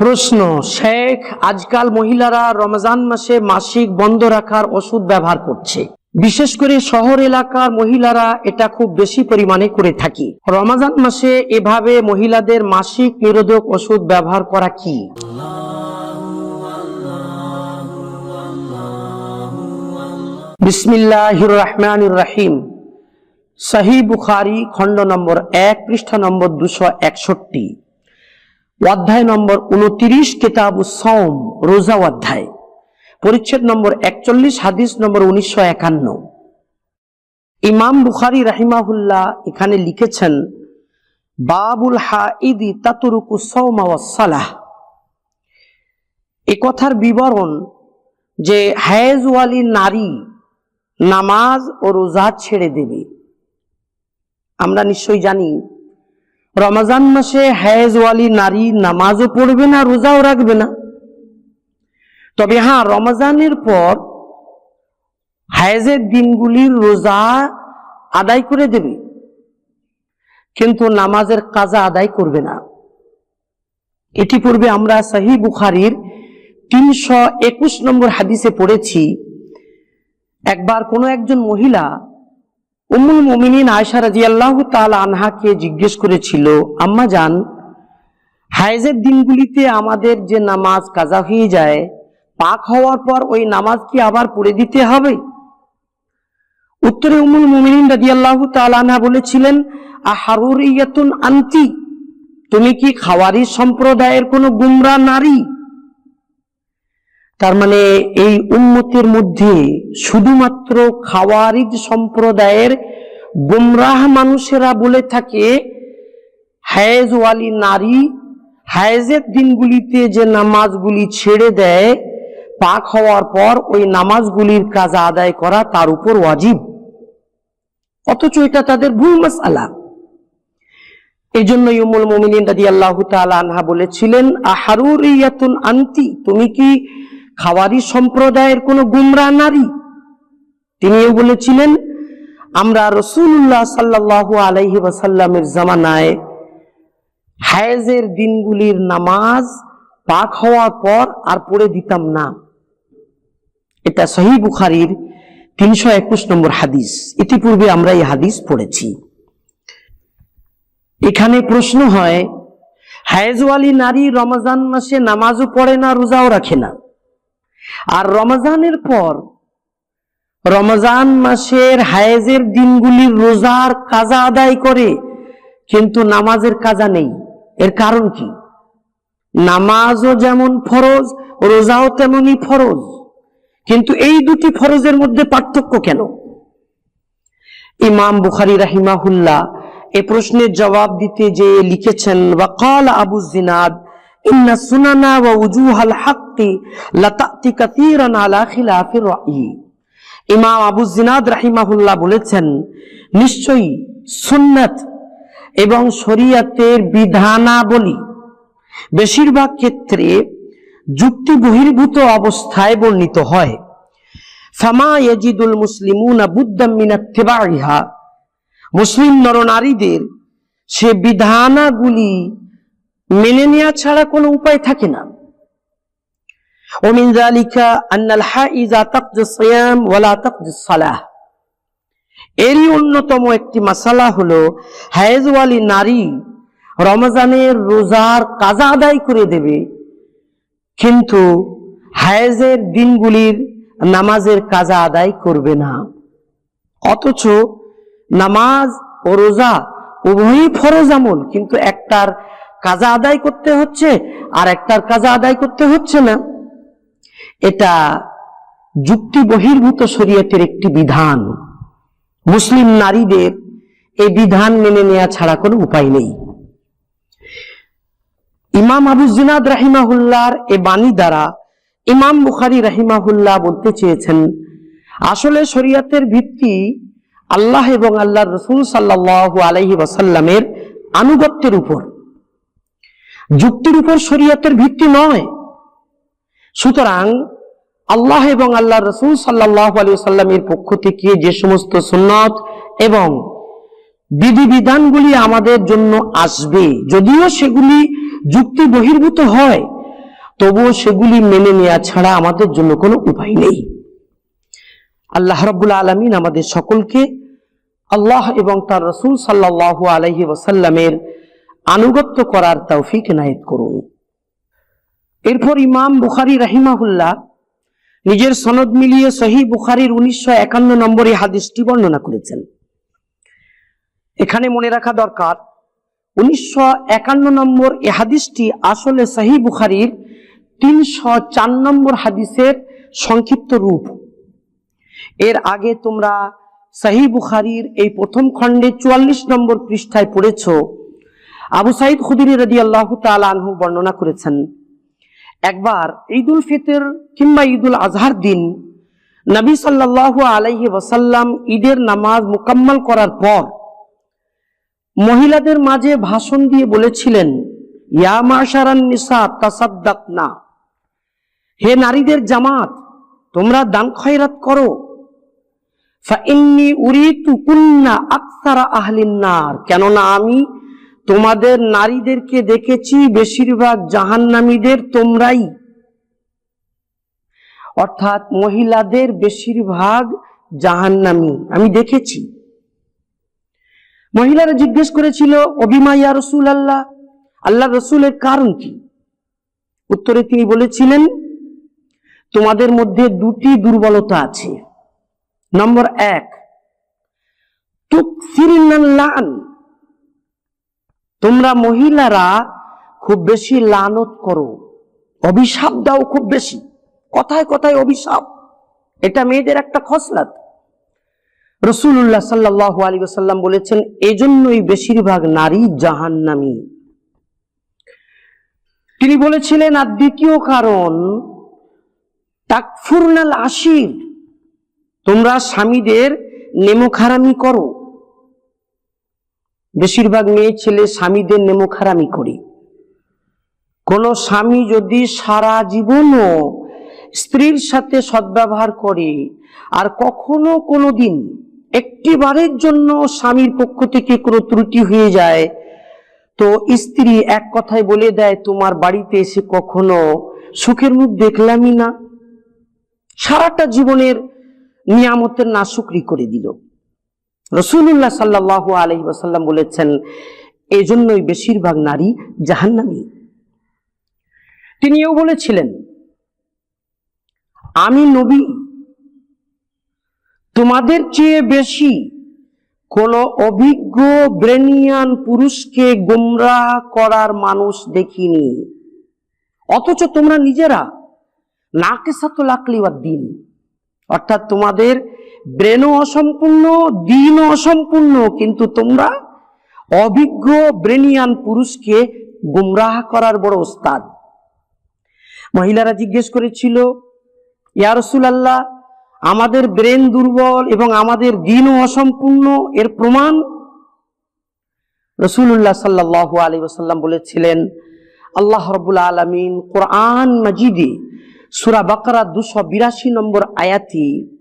প্রশ্ন, শেখ, আজকাল মহিলারা রমজান মাসে মাসিক বন্ধ রাখার ওষুধ ব্যবহার করছে। বিশেষ করে শহর এলাকার মহিলারা এটা খুব বেশি পরিমাণে করে থাকি। রমজান মাসে এভাবে মহিলাদের মাসিক নিরোধক ওষুধ ব্যবহার করা কি? বিসমিল্লাহির রহমানির রহিম। সহি বুখারি খণ্ড নম্বর এক পৃষ্ঠা নম্বর দুশো একষট্টি। অধ্যায় নম্বর উনত্রিশ, কেতাব সৌম রোজা অধ্যায়। পরিচ্ছেদ নম্বর একচল্লিশ, হাদিস নম্বর উনিশশো একান্ন। ইমাম বুখারি রাহিমাহুল্লাহ এখানে লিখেছেন, বাবুল হাইদি তাতুরুকু সৌমা ওয়াসালাহ এ কথার বিবরণ যে হায়েজওয়ালি নারী নামাজ ও রোজা ছেড়ে দেবে। আমরা নিশ্চয়ই জানি রমজান মাসে হায়েজওয়ালি নারী নামাজও পড়বে না, রোজাও রাখবে না। তবে হ্যাঁ রমজানের পর হায়েজের দিনগুলির রোজা আদায় করে দেবে। কিন্তু নামাজের কাজা আদায় করবে না। এটি পূর্বে আমরা সাহি বুখারির তিনশো একুশ নম্বর হাদিসে পড়েছি, একবার কোনো একজন মহিলা উম্মুল মুমিনিন আয়সা রাজিয়াল্লাহ তাল আনহাকে জিজ্ঞেস করেছিল, আম্মা জান, হায়েজের দিনগুলিতে আমাদের যে নামাজ কাজা হয়ে যায়, পাক হওয়ার পর ওই নামাজ কি আবার পড়ে দিতে হবে? উত্তরে উমুল মুমিনিন রাজিয়াল্লাহ তাল আনহা বলেছিলেন, আহারুরিয়াতুন আন্তি, তুমি কি খাওয়ারি সম্প্রদায়ের কোনো গুমরা নারী? তার মানে এই উন্মতের মধ্যে শুধুমাত্র খাওয়ারিজ সম্প্রদায়ের গুমরাহ মানুষেরা বলে থাকে হায়েজওয়ালি নারী, হায়েজের দিনগুলিতে যে নামাজগুলি ছেড়ে দেয়, পাক হওয়ার পর ওই নামাজগুলির কাজ আদায় করা তার উপর ওয়াজিব। অথচ এটা তাদের ভুল মাসালা। এই জন্য ইমুল মোমিনিন রাজি আল্লাহ আনহা বলেছিলেন, আহারুরিয়াতুন আন্তি, তুমি কি খাওয়ারি সম্প্রদায়ের কোনো গুমরা নারী। তিনিও বলেছিলেন, আমরা রসুল্লাহ সাল্লাহ আলাইহি ওয়াসাল্লামের জামানায় হায়েজের দিনগুলির নামাজ পাক হওয়ার পর আর পড়ে দিতাম না। এটা সহি বুখারির তিনশো একুশ নম্বর হাদিস। ইতিপূর্বে আমরা এই হাদিস পড়েছি। এখানে প্রশ্ন হয়, হায়েজওয়ালি নারী রমজান মাসে নামাজও পড়ে না, রোজাও রাখে না? আর রমজানের পর, রমজান মাসের হায়েজের দিনগুলির রোজার কাজা আদায় করে, কিন্তু নামাজের কাজা নেই। এর কারণ কি? নামাজও যেমন ফরজ, রোজাও তেমনই ফরজ। কিন্তু এই দুটি ফরজের মধ্যে পার্থক্য কেন? ইমাম বুখারি রাহিমাহুল্লাহ এ প্রশ্নের জবাব দিতে যে লিখেছেন ওয়াকাল আবু জিনাদ ইন্না সুনানা ওয়া উজুহাল হাক্কি লাতাতি কাসীরান আলা খিলাফির ইমাম আবু জিনাদ রাহিমাহুল্লাহ বলেছেন, নিশ্চয়ই সুন্নাত এবং শরিয়াতের বিধানাবলী বেশিরভাগ ক্ষেত্রে যুক্তি বহির্ভূত অবস্থায় বর্ণিত হয়। ফামা ইয়াজিদুল মুসলিমুনা বুদ্দাম মিন ইত্তিবাইহা মুসলিম নরনারীদের সে বিধানাগুলি মেনে নেওয়া ছাড়া কোনো উপায় থাকে না। ওমিন জালিকা আন্নাল ওয়ালা সালাহ। এরই অন্যতম একটি মাসালা হলো নারী রমজানের রোজার কাজা আদায় করে দেবে, কিন্তু হায়েজের দিনগুলির নামাজের কাজা আদায় করবে না। অথচ নামাজ ও রোজা উভয়ই ফরজ আমল, কিন্তু একটার কাজা আদায় করতে হচ্ছে আর একটার কাজা আদায় করতে হচ্ছে না। এটা যুক্তি বহির্ভূত শরীয়তের একটি বিধান। মুসলিম নারীদের এই বিধান মেনে নেওয়া ছাড়া কোনো উপায় নেই। ইমাম আবু জিনাদ রাহিমাহুল্লাহর এ বাণী দ্বারা ইমাম বুখারি রাহিমাহুল্লাহ বলতে চেয়েছেন, আসলে শরীয়তের ভিত্তি আল্লাহ এবং আল্লাহ রসুল সাল্লাহ আলহি ওয়াসাল্লামের আনুগত্যের উপর। যুক্তির উপর শরীয়তের ভিত্তি নয়। সুতরাং আল্লাহ এবং আল্লাহ রসুল সাল্লাহ আলী সাল্লামের পক্ষ থেকে যে সমস্ত সুন্নত এবং বিধিবিধানগুলি আমাদের জন্য আসবে, যদিও সেগুলি যুক্তি বহির্ভূত হয়, তবুও সেগুলি মেনে নেওয়া ছাড়া আমাদের জন্য কোনো উপায় নেই। আল্লাহ রব্বুল আলমিন আমাদের সকলকে আল্লাহ এবং তার রসুল সাল্লাহ আলহি ওসাল্লামের আনুগত্য করার তৌফিক নায়ত করুন। এরপর ইমাম বুখারি রাহিমাহুল্লাহ নিজের সনদ মিলিয়ে সহি বুখারির উনিশশো একান্ন নম্বরে হাদিসটি বর্ণনা করেছেন। এখানে মনে রাখা দরকার, উনিশশো একান্ন নম্বর এ হাদিসটি আসলে সহি বুখারির তিনশো চার নম্বর হাদিসের সংক্ষিপ্ত রূপ। এর আগে তোমরা সাহি বুখারির এই প্রথম খণ্ডে চুয়াল্লিশ নম্বর পৃষ্ঠায় পড়েছ আবু সাইদ খুদির রদি আল্লাহ আনহু বর্ণনা করেছেন, একবার ঈদুল ফিতর কিংবা ঈদুল আজহার দিন নবী সাল্লাহ আলাইহি ওয়াসাল্লাম ঈদের নামাজ মোকাম্মল করার পর মহিলাদের মাঝে ভাষণ দিয়ে বলেছিলেন না হে নারীদের জামাত, তোমরা দান খয়রাত করো। ফাইন্নি উরিতু কুন্না আকসারা আহলিন নার। কেননা আমি তোমাদের নারীদেরকে দেখেছি বেশিরভাগ জাহান্নামীদের তোমরাই। অর্থাৎ মহিলাদের বেশিরভাগ জাহান্নামী, আমি দেখেছি। মহিলারা জিজ্ঞেস করেছিল, অবিমা ইয়া রসুল আল্লাহ আল্লাহ রসুলের কারণ কি? উত্তরে তিনি বলেছিলেন, তোমাদের মধ্যে দুটি দুর্বলতা আছে। নম্বর এক তুকফিরিনান তোমরা মহিলারা খুব বেশি লানত করো। অভিশাপ দাও খুব বেশি। কথায় কথায় অভিশাপ। এটা মেয়েদের একটা খসলাত। রসুল্লাহ সাল্লাহ আলী সাল্লাম বলেছেন, এজন্যই বেশিরভাগ নারী জাহান্নামী। তিনি বলেছিলেন, আর দ্বিতীয় কারণ, তাকফুরনাল আশির। তোমরা স্বামীদের নেমোখারামি করো। বেশিরভাগ মেয়ে ছেলে স্বামীদের নেমোখারামি করি। কোন স্বামী যদি সারা জীবনও স্ত্রীর সাথে সদ্ব্যবহার করে আর কখনো কোনো দিন একটি বারের জন্য স্বামীর পক্ষ থেকে কোনো ত্রুটি হয়ে যায়, তো স্ত্রী এক কথায় বলে দেয়, তোমার বাড়িতে এসে কখনো সুখের মুখ দেখলামই না। সারাটা জীবনের নিয়ামতের নাশুকরি করে দিল। রসুল্লাহ সাল্লাহ আলহি ওসাল্লাম বলেছেন এই জন্যই বেশিরভাগ নারী জাহান্নামী। তিনিও বলেছিলেন, আমি নবী, তোমাদের চেয়ে বেশি কোন অভিজ্ঞ ব্রেনিয়ান পুরুষকে গোমরাহ করার মানুষ দেখিনি। অথচ তোমরা নিজেরা নাকে সাতো লাকলি দিন অর্থাৎ তোমাদের ব্রেনও অসম্পূর্ণ, দিনও অসম্পূর্ণ, কিন্তু তোমরা অভিজ্ঞ ব্রেনিয়ান পুরুষকে গুমরাহ করার বড় ওস্তাদ। মহিলারা জিজ্ঞেস করেছিল, ইয়া রসুল আল্লাহ আমাদের ব্রেন দুর্বল এবং আমাদের দিনও অসম্পূর্ণ, এর প্রমাণ? রসুল্লাহ সাল্লাহ আলী ওসাল্লাম বলেছিলেন, আল্লাহ রবুল আলমিন কোরআন মাজিদে সুরা বাকরা দুশো বিরাশি নম্বর আয়াতি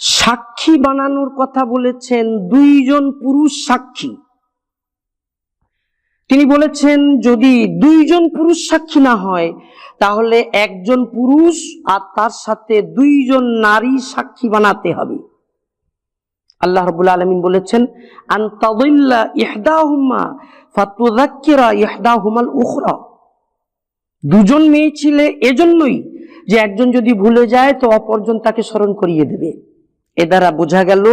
সাক্ষী বানানোর কথা বলেছেন দুইজন পুরুষ সাক্ষী। তিনি বলেছেন, যদি দুইজন পুরুষ সাক্ষী না হয়, তাহলে একজন পুরুষ আর তার সাথে দুইজন নারী সাক্ষী বানাতে হবে। আল্লাহ রবুল আলমিন বলেছেন আন্তাদুল্লাহ ইহদাহুমা ফাতুদাক্কিরা ইহদাহুমাল উখরা। দুজন মেয়ে ছিলে এজন্যই যে একজন যদি ভুলে যায়, তো অপরজন তাকে স্মরণ করিয়ে দেবে। এ দ্বারা বোঝা গেল,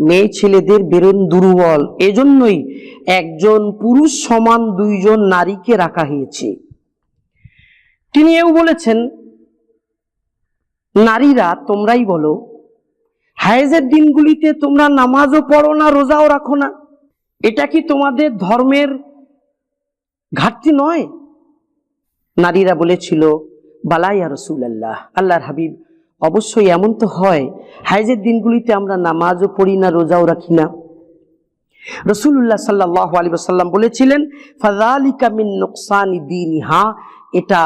মেয়ে ছেলেদের বেরোন দুর্বল। এজন্যই একজন পুরুষ সমান দুইজন নারীকে রাখা হয়েছে। তিনি এও বলেছেন, নারীরা তোমরাই বলো, হায়েজের দিনগুলিতে তোমরা নামাজও পড়ো না, রোজাও রাখো না। এটা কি তোমাদের ধর্মের ঘাটতি নয়? নারীরা বলেছিল বালাইয়া রসুল আল্লাহ আল্লাহর হাবিব অবশ্যই এমন তো হয়। হাইজের দিনগুলিতে আমরা নামাজও পড়ি না, রোজাও রাখি না। রসুল্লাহ সাল্লাহ আলী সাল্লাম বলেছিলেন ফাজালিকা মিন নোকসানি দিন হা এটা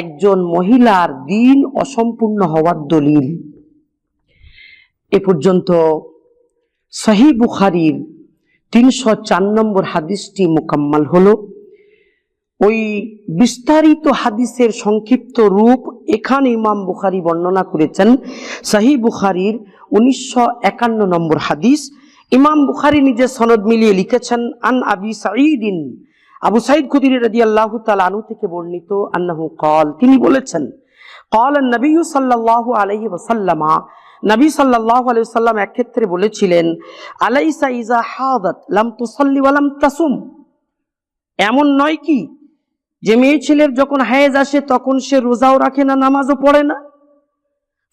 একজন মহিলার দিন অসম্পূর্ণ হওয়ার দলিল। এ পর্যন্ত সহি বুখারির তিনশো চার নম্বর হাদিসটি মোকাম্মাল হলো। ওই বিস্তারিত হাদিসের সংক্ষিপ্ত রূপ এখানে ইমাম বুখারি বর্ণনা করেছেন। সাহি বুখারির উনিশশো একান্ন নম্বর হাদিস। ইমাম বুখারি নিজের সনদ মিলিয়ে লিখেছেন, আন আবি সাঈদিন। আবু সাইদ খুদির রাদি আল্লাহ আনু থেকে বর্ণিত আন্নাহু কল। তিনি বলেছেন, কল নবী সাল্লাল্লাহু আলাইহি ওয়াসাল্লামা, নবী সাল্লাল্লাহু আলাইহি ওয়াসাল্লাম এক ক্ষেত্রে বলেছিলেন, আলাইসা ইজা হাদাত, লাম তুসাল্লি ওয়া লাম তাসুম। এমন নয় কি যে মেয়ে ছেলের যখন হায়েজ আসে, তখন সে রোজাও রাখে না, নামাজও পড়ে না।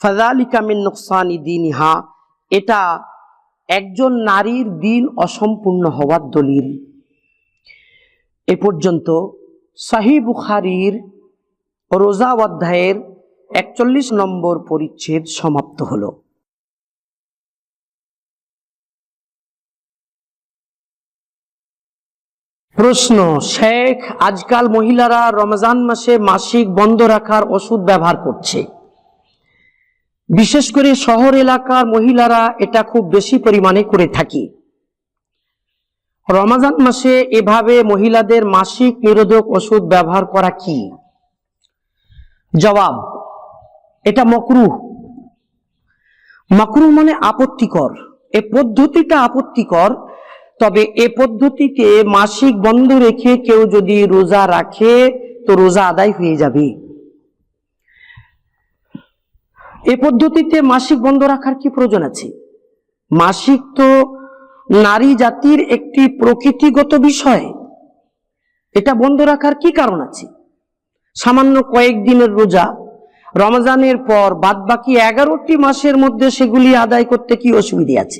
ফাজালিকা মিন নুকসানি দিনহা, এটা একজন নারীর দিন অসম্পূর্ণ হওয়ার দলিল। এ পর্যন্ত সাহি বুখারির রোজা অধ্যায়ের একচল্লিশ নম্বর পরিচ্ছেদ সমাপ্ত হলো। প্রশ্ন, শেখ, আজকাল মহিলারা রমজান মাসে মাসিক বন্ধ রাখার ওষুধ ব্যবহার করছে। বিশেষ করে শহর এলাকার মহিলারা এটা খুব বেশি পরিমাণে করে থাকে। রমাজান মাসে এভাবে মহিলাদের মাসিক নিরোধক ওষুধ ব্যবহার করা কি? জবাব, এটা মকরুহ। মকরুহ মানে আপত্তিকর। এ পদ্ধতিটা আপত্তিকর তবে এ পদ্ধতিতে মাসিক বন্ধ রেখে কেউ যদি রোজা রাখে, তো রোজা আদায় হয়ে যাবে। এ পদ্ধতিতে মাসিক বন্ধ রাখার কি প্রয়োজন আছে? মাসিক তো নারী জাতির একটি প্রকৃতিগত বিষয়। এটা বন্ধ রাখার কি কারণ আছে? সামান্য কয়েকদিনের রোজা, রমজানের পর বাদ বাকি এগারোটি মাসের মধ্যে সেগুলি আদায় করতে কি অসুবিধে আছে?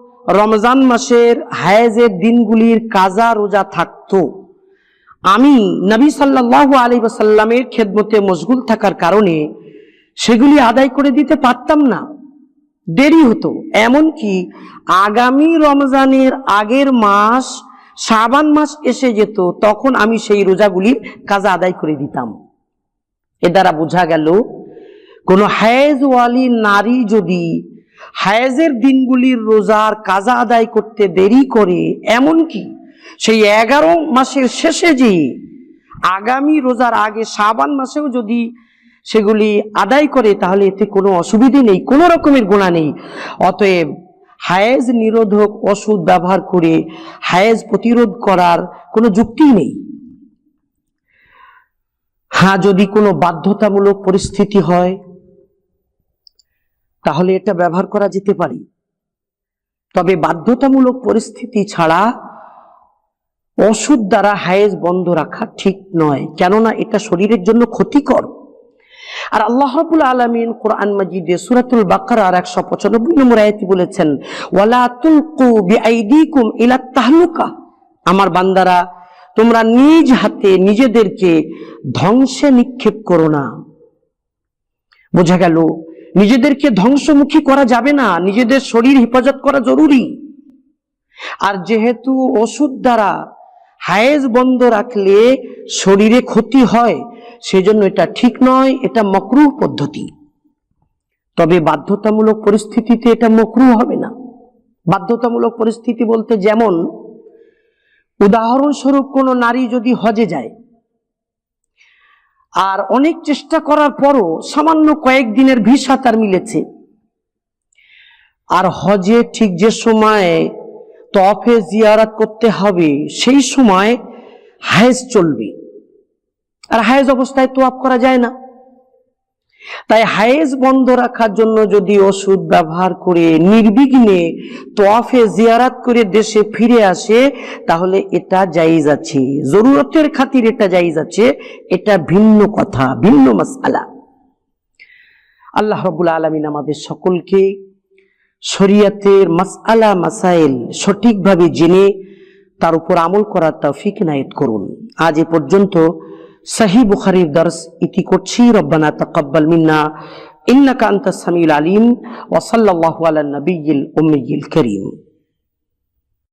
রমজান মাসের হায়েজের দিনগুলির কাজা রোজা থাকতো। আমি নবী সাল্লাল্লাহু আলাইহি ওয়াসাল্লামের খেদমতে মশগুল থাকার কারণে সেগুলি আদায় করে দিতে পারতাম না। দেরি হতো। এমনকি আগামী রমজানের আগের মাস, শাবান মাস এসে যেত, তখন আমি সেই রোজাগুলি কাজা আদায় করে দিতাম। এ দ্বারা বোঝা গেল, কোনো হায়েজওয়ালি নারী যদি হায়েজের দিনগুলির রোজার কাজা আদায় করতে দেরি করে, এমনকি সেই এগারো মাসের শেষে যে আগামী রোজার আগে শাবান মাসেও যদি সেগুলি আদায় করে, তাহলে এতে কোনো অসুবিধে নেই, কোনো রকমের গোনা নেই। অতএব হায়েজ নিরোধক ওষুধ ব্যবহার করে হায়েজ প্রতিরোধ করার কোনো যুক্তি নেই। হ্যাঁ যদি কোনো বাধ্যতামূলক পরিস্থিতি হয় তাহলে এটা ব্যবহার করা যেতে পারে। তবে বাধ্যতামূলক পরিস্থিতি ছাড়া ওষুধ দ্বারা হায়েজ বন্ধ রাখা ঠিক নয়, কেননা এটা শরীরের জন্য ক্ষতিকর। আর আল্লাহ রাব্বুল আলামিন কোরআন মাজিদে সূরাতুল বাকারার 195 নম্বর আয়াতে বলেছেন, ওয়ালা তুলকু বিআইদিকুম ইলা তাহলুকা। আমার বান্দারা, তোমরা নিজ হাতে নিজেদেরকে ধ্বংসে নিক্ষেপ করো না। বোঝা গেল নিজেদেরকে ধ্বংসমুখী করা যাবে না, নিজেদের শরীর হেফাজত করা জরুরি। আর যেহেতু ওষুধ দ্বারা হায়েজ বন্ধ রাখলে শরীরে ক্ষতি হয়, সেজন্য এটা ঠিক নয়, এটা মকরুহ পদ্ধতি। তবে বাধ্যতামূলক পরিস্থিতিতে এটা মকরু হবে না। বাধ্যতামূলক পরিস্থিতি বলতে যেমন, উদাহরণস্বরূপ কোনো নারী যদি হজে যায় আর অনেক চেষ্টা করার পরও সামান্য কয়েকদিনের ভিসা তার মিলেছে। আর হজে ঠিক যে সময় তফে জিয়ারাত করতে হবে, সেই সময় হায়েজ চলবে। আর হায়েজ অবস্থায় তো তোয়াপ করা যায় না। তাই হায়েজ বন্ধ রাখার জন্য যদি ওষুধ ব্যবহার করে নির্বিঘ্নে তোয়াফে জিয়ারাত করে দেশে ফিরে আসে, তাহলে এটা জায়েজ আছে। জরুরতের খাতির এটা জায়েজ আছে। এটা ভিন্ন কথা, ভিন্ন মাসালা আল্লাহ রবুল আলমিন আমাদের সকলকে শরিয়াতের মাসআলা, মাসাইল সঠিকভাবে জেনে তার উপর আমল করার তৌফিক নায়েত করুন। আজ এ পর্যন্ত সহি বুখারির দর্শ ইতি করছি রব্বানা তাকাব্বাল মিন্না ইন্নাকা আনতাস সামিউল আলিম ওয়া সাল্লাল্লাহু আলা নবিয়্যিল উম্মিয়্যিল করিম